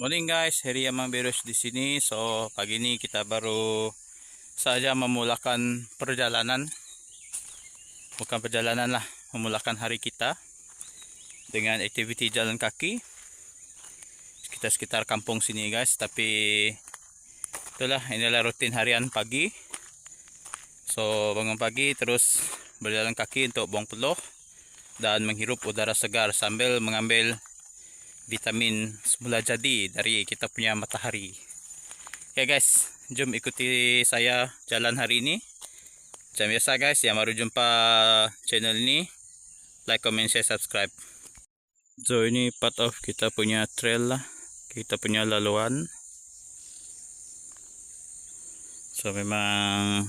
Morning guys, Heri Amang Beros di sini. So, pagi ini kita baru saja memulakan perjalanan. Bukan perjalanan lah, memulakan hari kita dengan aktiviti jalan kaki. Kita sekitar kampung sini guys, tapi itulah inilah rutin harian pagi. So, bangun pagi terus berjalan kaki untuk buang peluh dan menghirup udara segar sambil mengambil vitamin semula jadi dari kita punya matahari. Okay guys, jom ikuti saya jalan hari ini. Macam biasa guys, yang baru jumpa channel ini, like, comment, share, subscribe. So ini part of kita punya trail lah. Kita punya laluan. So memang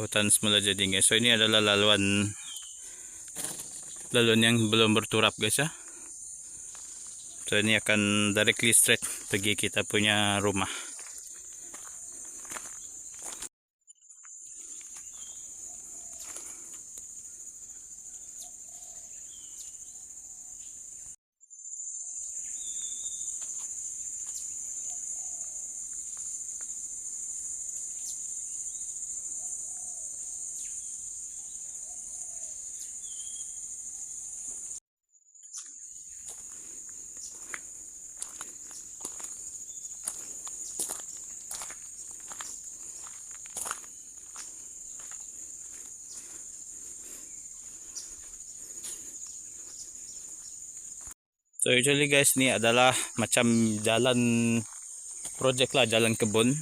hutan semula jadi guys. So ini adalah laluan laluan yang belum berturap guys ya. So ini akan directly straight pergi kita punya rumah. So usually guys ni adalah macam jalan project lah jalan kebun.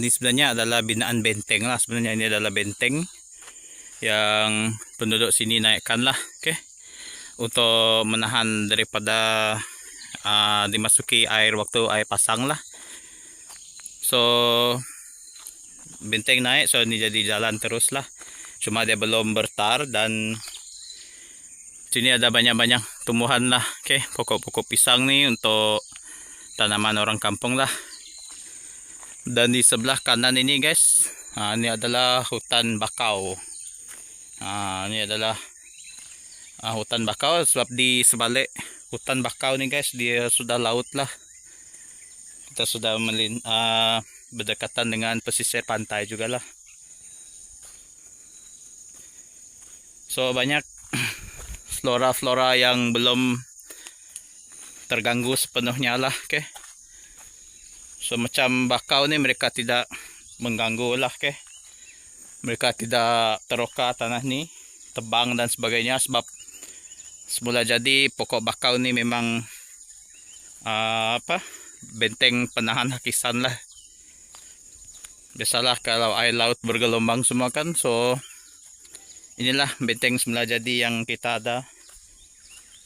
Ni sebenarnya adalah binaan benteng lah sebenarnya ini adalah benteng yang penduduk sini naikkan lah okay? untuk menahan daripada uh, dimasuki air waktu air pasang lah. So benteng naik so ini jadi jalan terus lah. Cuma dia belum bertar dan Sini ada banyak-banyak tumbuhan lah. Okay, pokok-pokok pisang ni untuk tanaman orang kampung lah. Dan di sebelah kanan ini guys, ha, ini adalah hutan bakau. Ha, ini adalah ha, hutan bakau sebab di sebalik hutan bakau ni guys, dia sudah laut lah. Kita sudah melin, uh, berdekatan dengan pesisir pantai jugalah. So banyak flora-flora yang belum terganggu sepenuhnya lah okay? so macam bakau ni mereka tidak mengganggu lah okay? mereka tidak teroka tanah ni tebang dan sebagainya sebab semula jadi pokok bakau ni memang uh, apa benteng penahan hakisan lah biasalah kalau air laut bergelombang semua kan so inilah benteng semula jadi yang kita ada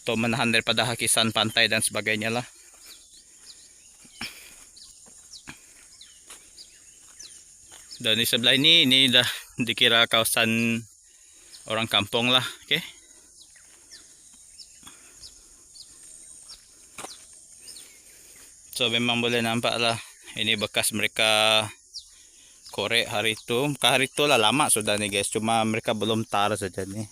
untuk menahan daripada hakisan pantai dan sebagainya lah dan di sebelah ini ini dah dikira kawasan orang kampung lah okay? so memang boleh nampak lah ini bekas mereka korek hari itu ke hari itu lah lama sudah nih guys. Cuma mereka belum tar saja nih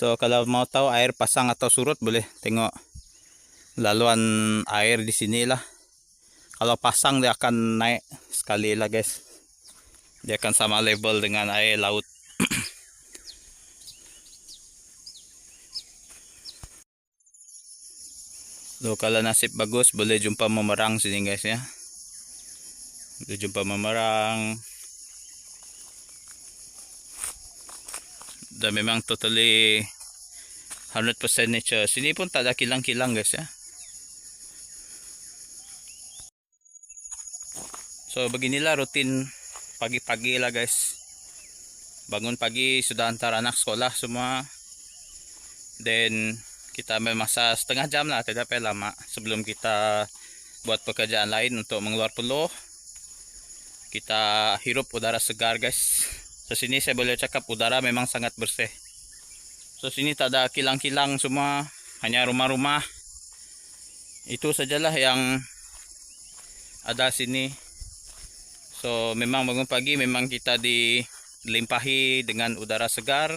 so kalau mau tahu air pasang atau surut boleh tengok laluan air di sini lah. Kalau pasang dia akan naik sekali lah guys. Dia akan sama level dengan air laut. So kalau nasib bagus boleh jumpa memerang sini guys ya. Kita jumpa memerang. Dan memang totally 100% nature. Sini pun tak ada kilang-kilang guys ya. So beginilah rutin pagi-pagi lah guys. Bangun pagi sudah antar anak sekolah semua. Then kita ambil masa setengah jam lah tidak lama sebelum kita buat pekerjaan lain untuk mengeluar peluh kita hirup udara segar guys. So sini saya boleh cakap udara memang sangat bersih. So sini tak ada kilang-kilang semua hanya rumah-rumah. Itu sajalah yang ada sini. So memang bangun pagi memang kita dilimpahi dengan udara segar.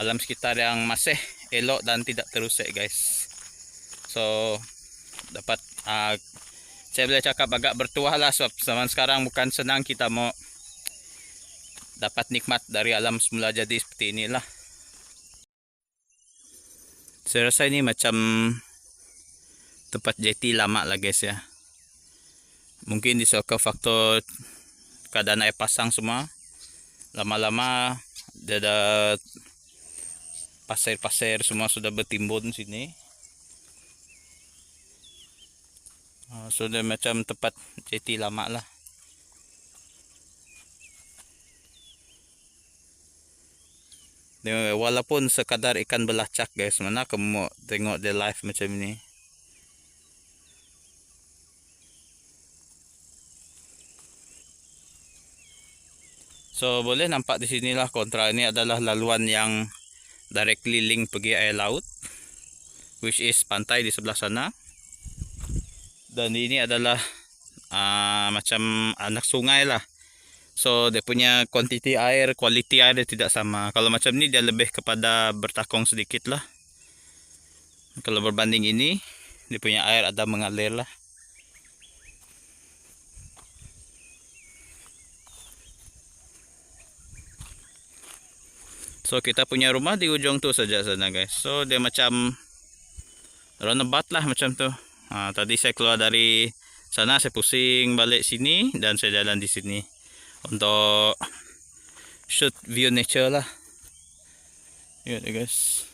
Alam sekitar yang masih elok dan tidak terusik guys. So dapat uh, saya boleh cakap agak bertuah lah sebab zaman sekarang bukan senang kita mau dapat nikmat dari alam semula jadi seperti inilah. Saya rasa ini macam tempat jeti lama lah guys ya. Mungkin disebabkan faktor keadaan air pasang semua. Lama-lama ada pasir-pasir semua sudah bertimbun sini. Uh, so dia macam tempat jeti lama lah. walaupun sekadar ikan belacak guys mana kamu tengok dia live macam ni So boleh nampak di sinilah kontra ini adalah laluan yang directly link pergi air laut which is pantai di sebelah sana. Dan ini adalah uh, macam anak sungai lah. So dia punya kuantiti air, kualiti air dia tidak sama. Kalau macam ni dia lebih kepada bertakong sedikit lah. Kalau berbanding ini, dia punya air ada mengalir lah. So kita punya rumah di ujung tu saja sana guys. So dia macam roundabout lah macam tu. Ha, tadi saya keluar dari sana saya pusing balik sini dan saya jalan di sini untuk shoot view nature lah. Ya guys.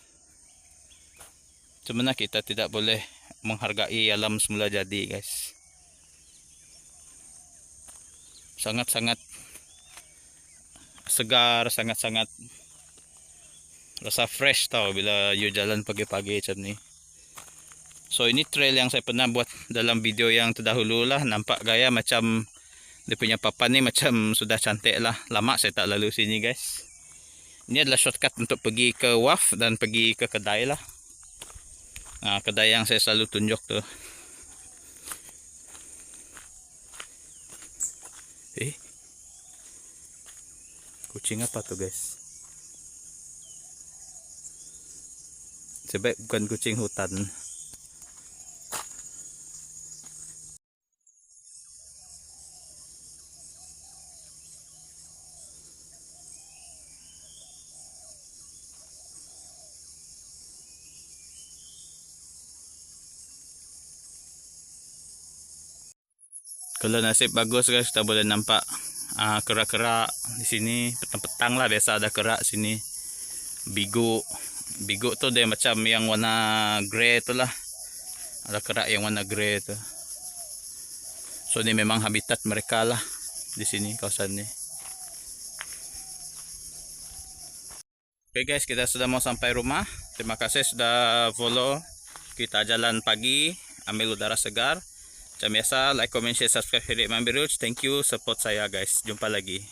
Sebenarnya kita tidak boleh menghargai alam semula jadi guys. Sangat-sangat segar sangat-sangat rasa fresh tau bila you jalan pagi-pagi macam ni so ini trail yang saya pernah buat dalam video yang terdahulu lah. Nampak gaya macam dia punya papan ni macam sudah cantik lah. Lama saya tak lalu sini guys. Ini adalah shortcut untuk pergi ke WAF dan pergi ke kedai lah. Nah, kedai yang saya selalu tunjuk tu. Eh? Kucing apa tu guys? Sebab bukan kucing hutan kalau nasib bagus guys kita boleh nampak uh, kerak-kerak di sini. Petang-petang lah biasa ada kerak sini. Bigu bigu tu dia macam yang warna grey tu lah. Ada kerak yang warna grey tu. So ni memang habitat mereka lah di sini kawasan ni. Ok guys kita sudah mau sampai rumah. Terima kasih sudah follow kita jalan pagi ambil udara segar Macam biasa, like, comment, share, subscribe, my videos. Thank you, support saya guys. Jumpa lagi.